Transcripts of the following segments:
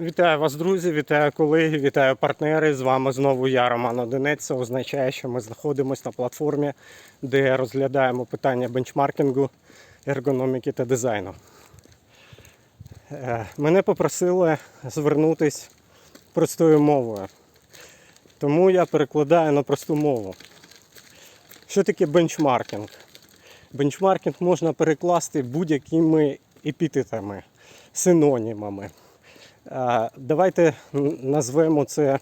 Вітаю вас, друзі, вітаю колеги, вітаю партнери. З вами знову я, Роман Одинець. Це означає, що ми знаходимося на платформі, де розглядаємо питання бенчмаркінгу, ергономіки та дизайну. Е, Мене попросили звернутися простою мовою. Тому я перекладаю на просту мову. Що таке бенчмаркінг? Бенчмаркінг можна перекласти будь-якими епітетами, синонімами. Давайте назвемо це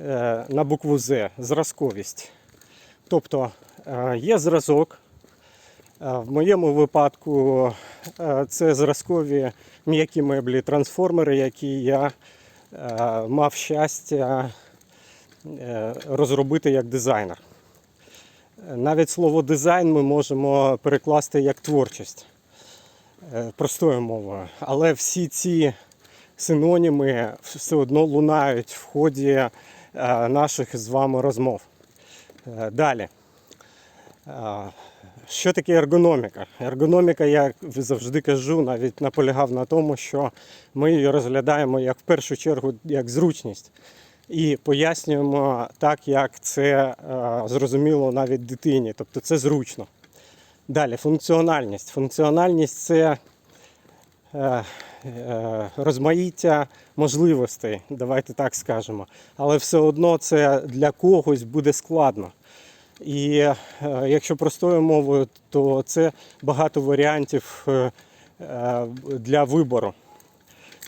е, на букву З зразковість. Тобто е, є зразок. Е, В моєму випадку це зразкові м'які меблі, трансформери, які я мав щастя розробити як дизайнер. Навіть слово дизайн ми можемо перекласти як творчість простою мовою. Але всі ці синоніми все одно лунають в ході е, наших з вами розмов. Е, Далі. Е, Що таке ергономіка? Ергономіка, я завжди кажу, навіть наполягав на тому, що ми її розглядаємо як в першу чергу як зручність. І пояснюємо так, як це зрозуміло навіть дитині. Тобто це зручно. Далі, функціональність. Функціональність це розмаїття можливостей, давайте так скажемо. Але все одно це для когось буде складно. І е, якщо простою мовою, то це багато варіантів е, е, для вибору.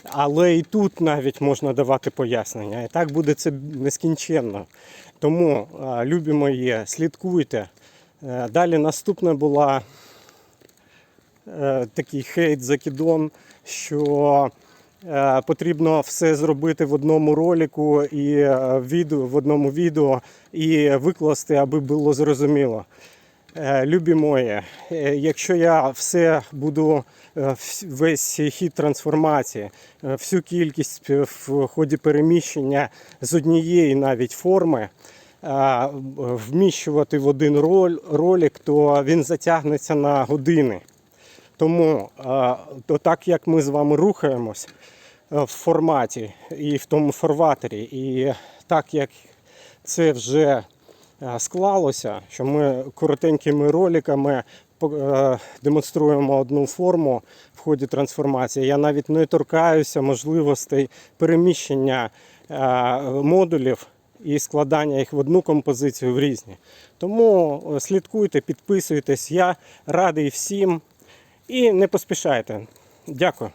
Але і тут навіть можна давати пояснення. І так буде це нескінченно. Тому, е, любі мої, слідкуйте. Е, Далі наступна була е, такий хейт закидон, що е, потрібно все зробити в одному ролику і е, відео, в одному відео і викласти, аби було зрозуміло. Е, Любі мої, е, якщо я все буду е, весь хід трансформації, е, всю кількість е, в ході переміщення з однієї навіть форми е, вміщувати в один ролик, то він затягнеться на години. Тому то так як ми з вами рухаємось е, в форматі і в тому фарватері, і так як це вже е, склалося, що ми коротенькими роликами е, демонструємо одну форму в ході трансформації. Я навіть не торкаюся можливостей переміщення модулів і складання їх в одну композицію в різні. Тому слідкуйте, підписуйтесь. Я радий всім і не поспішайте. Дякую.